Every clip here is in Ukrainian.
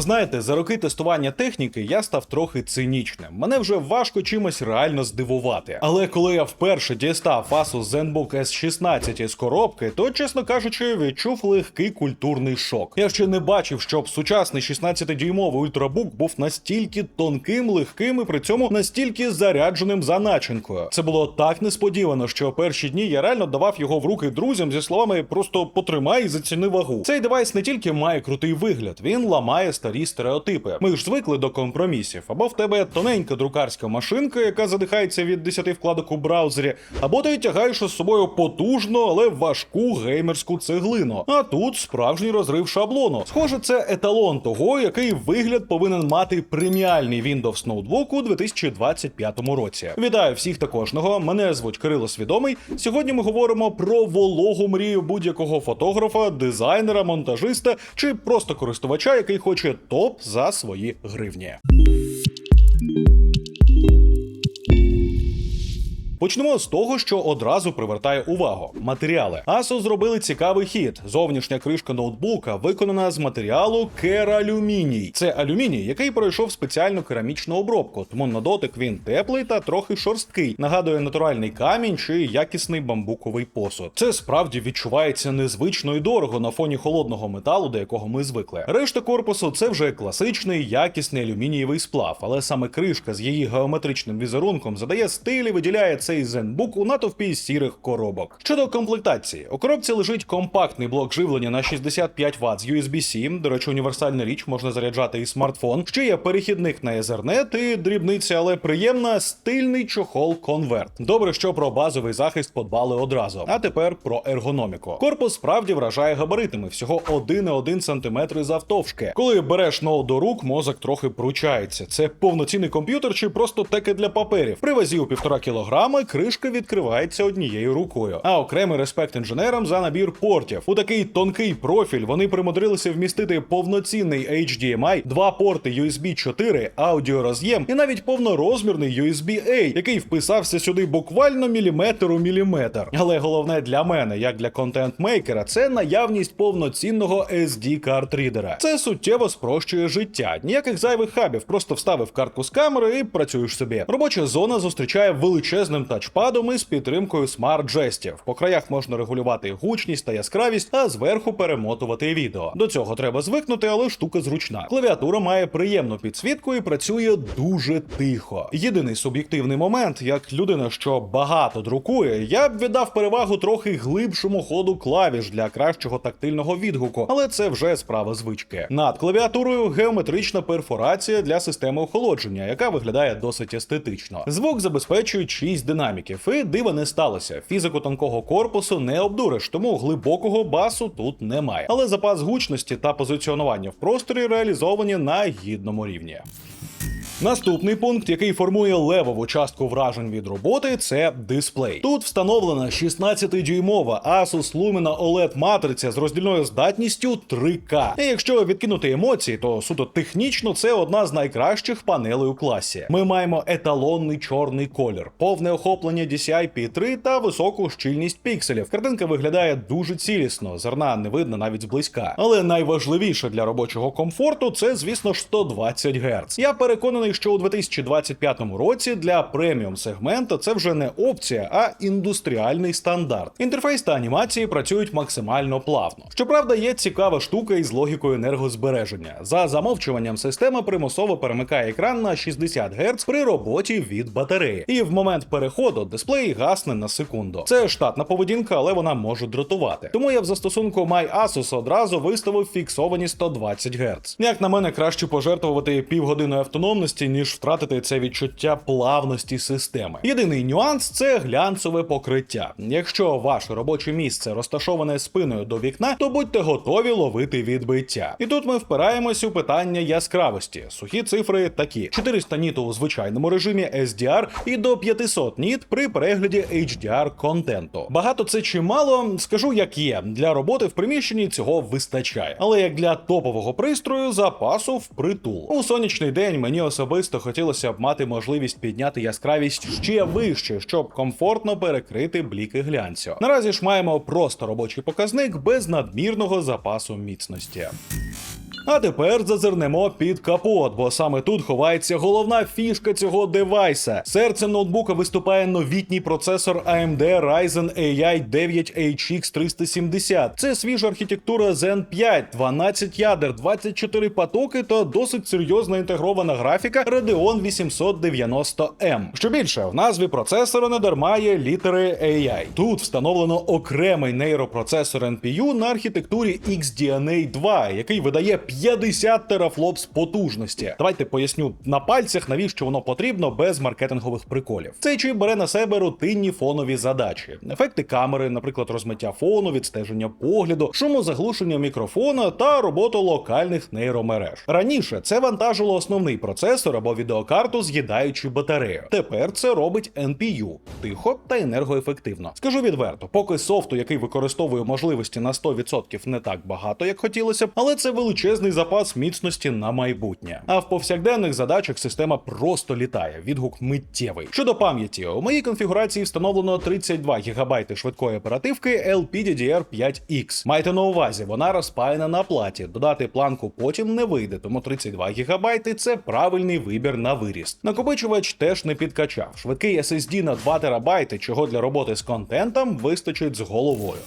Знаєте, за роки тестування техніки я став трохи цинічним. Мене вже важко чимось реально здивувати. Але коли я вперше дістав Asus ZenBook S16 із коробки, то, чесно кажучи, відчув легкий культурний шок. Я ще не бачив, щоб сучасний 16-дюймовий ультрабук був настільки тонким, легким і при цьому настільки зарядженим за начинкою. Це було так несподівано, що перші дні я реально давав його в руки друзям зі словами просто потримай і заціни вагу. Цей девайс не тільки має крутий вигляд, він ламає старі стереотипи. Ми ж звикли до компромісів. Або в тебе тоненька друкарська машинка, яка задихається від 10 вкладок у браузері, або ти тягаєш із собою потужну, але важку геймерську цеглину. А тут справжній розрив шаблону. Схоже, це еталон того, який вигляд повинен мати преміальний Windows ноутбук у 2025 році. Вітаю всіх та кожного. Мене звуть Кирило Свідомий. Сьогодні ми говоримо про вологу мрію будь-якого фотографа, дизайнера, монтажиста чи просто користувача, який хоче топ за свої гривні. Почнемо з того, що одразу привертає увагу: матеріали. Asus зробили цікавий хід. Зовнішня кришка ноутбука виконана з матеріалу кералюміній. Це алюміній, який пройшов спеціальну керамічну обробку, тому на дотик він теплий та трохи шорсткий. Нагадує натуральний камінь чи якісний бамбуковий посуд. Це справді відчувається незвично і дорого на фоні холодного металу, до якого ми звикли. Решта корпусу це вже класичний якісний алюмінієвий сплав, але саме кришка з її геометричним візерунком задає стиль і виділяє цей ZenBook у натовпі сірих коробок. Щодо комплектації, у коробці лежить компактний блок живлення на 65 Вт з USB-C. До речі, універсальна річ можна заряджати і смартфон. Ще є перехідник на Ethernet і дрібниця, але приємна стильний чохол конверт. Добре, що про базовий захист подбали одразу. А тепер про ергономіку. Корпус справді вражає габаритами всього 1,1 см завтовшки. Коли береш ноут до рук, мозок трохи пручається. Це повноцінний комп'ютер чи просто теки для паперів. При вазі у півтора кілограми кришка відкривається однією рукою. А окремий респект інженерам за набір портів. У такий тонкий профіль вони примудрилися вмістити повноцінний HDMI, два порти USB 4, аудіороз'єм і навіть повнорозмірний USB-A, який вписався сюди буквально міліметр у міліметр. Але головне для мене, як для контент-мейкера, це наявність повноцінного SD картрідера. Це суттєво спрощує життя. Ніяких зайвих хабів, просто вставив картку з камери і працюєш собі. Робоча зона зустрічає величезним тачпадом із підтримкою смарт-жестів. По краях можна регулювати гучність та яскравість, а зверху перемотувати відео. До цього треба звикнути, але штука зручна. Клавіатура має приємну підсвітку і працює дуже тихо. Єдиний суб'єктивний момент, як людина, що багато друкує, я б віддав перевагу трохи глибшому ходу клавіш для кращого тактильного відгуку, але це вже справа звички. Над клавіатурою геометрична перфорація для системи охолодження, яка виглядає досить естетично. Звук забезпечують 6 динаміків, і дива не сталося. Фізику тонкого корпусу не обдуриш, тому глибокого басу тут немає. Але запас гучності та позиціонування в просторі реалізовані на гідному рівні. Наступний пункт, який формує левову частку вражень від роботи, це дисплей. Тут встановлена 16-дюймова Asus Lumina OLED матриця з роздільною здатністю 3К. І якщо відкинути емоції, то суто технічно це одна з найкращих панелей у класі. Ми маємо еталонний чорний колір, повне охоплення DCI-P3 та високу щільність пікселів. Картинка виглядає дуже цілісно, зерна не видно навіть зблизька. Але найважливіше для робочого комфорту це, звісно ж, 120 Гц. Я переконаний, що у 2025 році для преміум сегмента це вже не опція, а індустріальний стандарт. Інтерфейс та анімації працюють максимально плавно. Щоправда, є цікава штука із логікою енергозбереження. За замовчуванням система примусово перемикає екран на 60 Гц при роботі від батареї. І в момент переходу дисплей гасне на секунду. Це штатна поведінка, але вона може дратувати. Тому я в застосунку MyAsus одразу виставив фіксовані 120 Гц. Як на мене, краще пожертвувати півгодини автономності, ніж втратити це відчуття плавності системи. Єдиний нюанс це глянцеве покриття. Якщо ваше робоче місце розташоване спиною до вікна, то будьте готові ловити відбиття. І тут ми впираємось у питання яскравості. Сухі цифри такі: 400 ніт у звичайному режимі SDR і до 500 ніт при перегляді HDR контенту. Багато це чи мало, скажу як є. Для роботи в приміщенні цього вистачає. Але як для топового пристрою запасу впритул. У сонячний день мені особисто хотілося б мати можливість підняти яскравість ще вище, щоб комфортно перекрити бліки глянцю. Наразі ж маємо просто робочий показник без надмірного запасу міцності. А тепер зазирнемо під капот, бо саме тут ховається головна фішка цього девайса. Серцем ноутбука виступає новітній процесор AMD Ryzen AI 9 HX 370. Це свіжа архітектура Zen 5, 12 ядер, 24 потоки та досить серйозна інтегрована графіка Radeon 890M. Що більше, в назві процесора не дарма є літери AI. Тут встановлено окремий нейропроцесор NPU на архітектурі XDNA 2, який видає 50 терафлопс потужності. Давайте поясню на пальцях, навіщо воно потрібно без маркетингових приколів. Цей чіп бере на себе рутинні фонові задачі, ефекти камери, наприклад, розмиття фону, відстеження погляду, шумозаглушення мікрофона та роботу локальних нейромереж. Раніше це вантажило основний процесор або відеокарту, з'їдаючи батарею. Тепер це робить NPU. тихо та енергоефективно. Скажу відверто, поки софту, який використовує можливості на 100% не так багато, як хотілося б, але це величезний запас міцності на майбутнє. А в повсякденних задачах система просто літає. Відгук миттєвий. Щодо пам'яті, у моїй конфігурації встановлено 32 ГБ швидкої оперативки LPDDR5X. Майте на увазі, вона розпаяна на платі. Додати планку потім не вийде, тому 32 ГБ це правильний вибір на виріст. Накопичувач теж не підкачав. Швидкий SSD на 2 ТБ, чого для роботи з контентом вистачить з головою.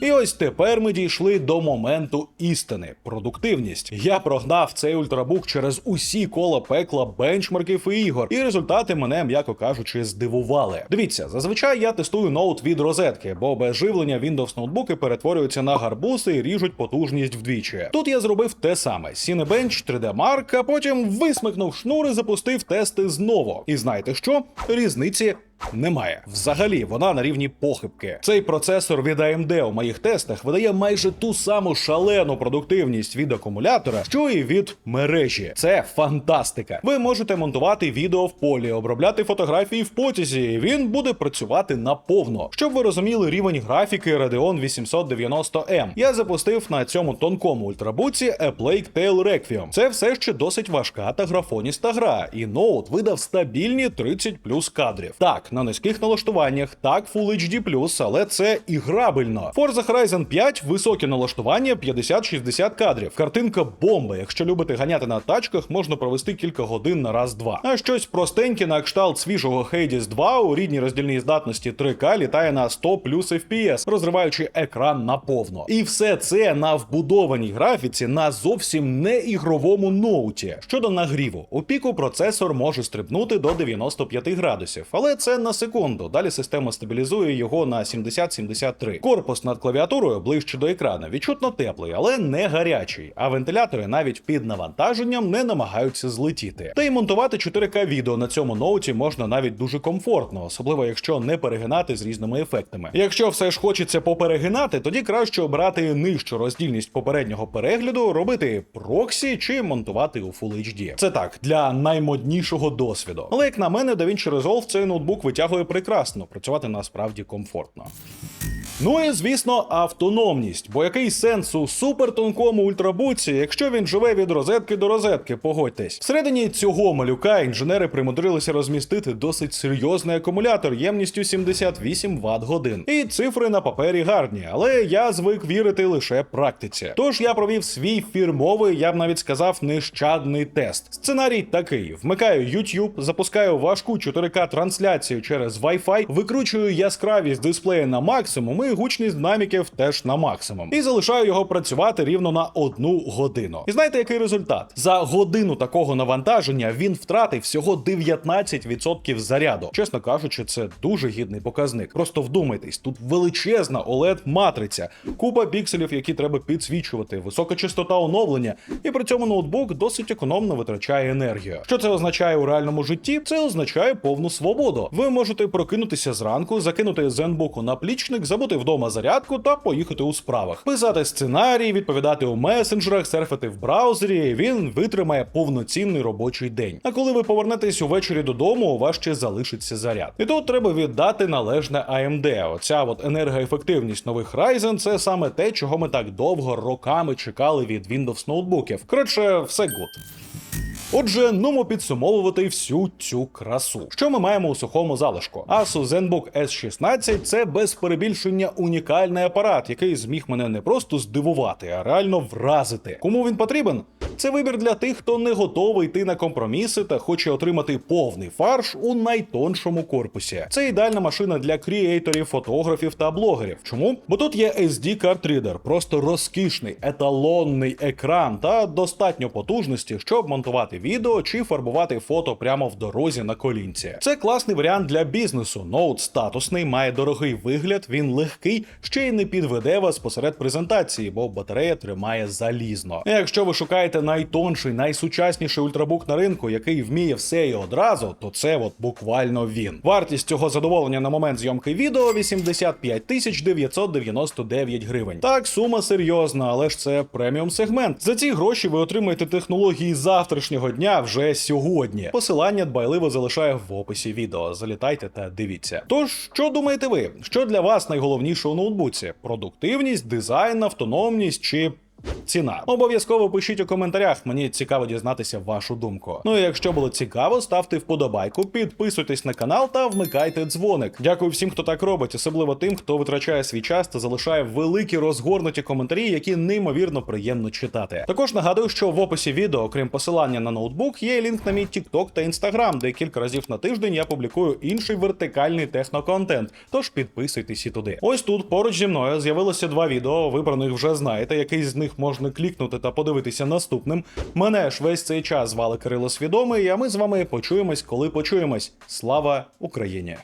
І ось тепер ми дійшли до моменту істини продуктивність. Я прогнав цей ультрабук через усі кола пекла бенчмарків і ігор, і результати мене, м'яко кажучи, здивували. Дивіться, зазвичай я тестую ноут від розетки, бо без живлення Windows ноутбуки перетворюються на гарбуси і ріжуть потужність вдвічі. Тут я зробив те саме: Cinebench, 3D Mark, а потім висмикнув шнур і запустив тести знову. І знаєте що? Різниці немає. Взагалі, вона на рівні похибки. Цей процесор від AMD у моїх тестах видає майже ту саму шалену продуктивність від акумулятора, що і від мережі. Це фантастика. Ви можете монтувати відео в полі, обробляти фотографії в потязі. Він буде працювати наповно. Щоб ви розуміли рівень графіки Radeon 890M. Я запустив на цьому тонкому ультрабуці A Plague Tale Requiem. Це все ще досить важка та графоніста гра, і ноут видав стабільні 30 плюс кадрів. Так, на низьких налаштуваннях, так Full HD+, але це і грабельно. Forza Horizon 5 високі налаштування 50-60 кадрів. Картинка бомба. Якщо любите ганяти на тачках, можна провести кілька годин на раз-два. А щось простеньке на кшталт свіжого Hades 2 у рідній роздільній здатності 3К літає на 100 плюс FPS, розриваючи екран наповно. І все це на вбудованій графіці на зовсім не ігровому ноуті. Щодо нагріву, у піку процесор може стрибнути до 95 градусів, але це на секунду. Далі система стабілізує його на 70-73. Корпус над клавіатурою ближче до екрана. Відчутно теплий, але не гарячий. А вентилятори навіть під навантаженням не намагаються злетіти. Та й монтувати 4К відео на цьому ноуті можна навіть дуже комфортно, особливо якщо не перегинати з різними ефектами. Якщо все ж хочеться поперегинати, тоді краще обрати нижчу роздільність попереднього перегляду, робити проксі чи монтувати у Full HD. Це так для наймоднішого досвіду. Але як на мене, DaVinci Resolve цей ноутбук витягує прекрасно, працювати насправді комфортно. Ну і звісно, автономність. Бо який сенс у супертонкому ультрабуці, якщо він живе від розетки до розетки, погодьтесь. Всередині цього малюка інженери примудрилися розмістити досить серйозний акумулятор ємністю 78 Вт годин. І цифри на папері гарні, але я звик вірити лише практиці. Тож я провів свій фірмовий, я б навіть сказав, нещадний тест. Сценарій такий: вмикаю YouTube, запускаю важку 4К трансляцію через Wi-Fi, викручую яскравість дисплея на максимум і гучність динаміків теж на максимум. І залишаю його працювати рівно на одну годину. І знаєте, який результат? За годину такого навантаження він втратив всього 19% заряду. Чесно кажучи, це дуже гідний показник. Просто вдумайтесь, тут величезна oled матриця, купа пікселів, які треба підсвічувати, висока частота оновлення, і при цьому ноутбук досить економно витрачає енергію. Що це означає у реальному житті? Це означає повну свободу. Ви можете прокинутися зранку, закинути зенбуку на плічник, забути вдома зарядку та поїхати у справах, писати сценарій, відповідати у месенджерах, серфити в браузері. Він витримає повноцінний робочий день. А коли ви повернетесь увечері додому, у вас ще залишиться заряд. І тут треба віддати належне AMD. Оця от енергоефективність нових Ryzen – це саме те, чого ми так довго роками чекали від Windows ноутбуків. Коротше, все гуд. Отже, нумо підсумовувати всю цю красу. Що ми маємо у сухому залишку? Asus ZenBook S16 це без перебільшення унікальний апарат, який зміг мене не просто здивувати, а реально вразити. Кому він потрібен? Це вибір для тих, хто не готовий йти на компроміси та хоче отримати повний фарш у найтоншому корпусі. Це ідеальна машина для кріейторів, фотографів та блогерів. Чому? Бо тут є SD картрідер, просто розкішний еталонний екран та достатньо потужності, щоб монтувати відео чи фарбувати фото прямо в дорозі на колінці. Це класний варіант для бізнесу. Ноут статусний, має дорогий вигляд, він легкий, ще й не підведе вас посеред презентації, бо батарея тримає залізно. Якщо ви шукаєте найтонший, найсучасніший ультрабук на ринку, який вміє все і одразу, то це от буквально він. Вартість цього задоволення на момент зйомки відео 85 тисяч 999 гривень. Так, сума серйозна, але ж це преміум сегмент. За ці гроші ви отримаєте технології завтрашнього дня вже сьогодні. Посилання дбайливо залишаю в описі відео. Залітайте та дивіться. Тож, що думаєте ви? Що для вас найголовніше у ноутбуці? Продуктивність, дизайн, автономність чи Ціна. Обов'язково пишіть у коментарях, мені цікаво дізнатися вашу думку. Ну і якщо було цікаво, ставте вподобайку, підписуйтесь на канал та вмикайте дзвоник. Дякую всім, хто так робить, особливо тим, хто витрачає свій час та залишає великі розгорнуті коментарі, які неймовірно приємно читати. Також нагадую, що в описі відео, окрім посилання на ноутбук, є лінк на мій TikTok та Instagram, де кілька разів на тиждень я публікую інший вертикальний техноконтент. Тож підписуйтесь і туди. Ось тут поруч зі мною з'явилося два відео. Ви про них вже знаєте. Який з них можна клікнути та подивитися наступним. Мене ж весь цей час звали Кирило Свідомий, а ми з вами почуємось, коли почуємось. Слава Україні!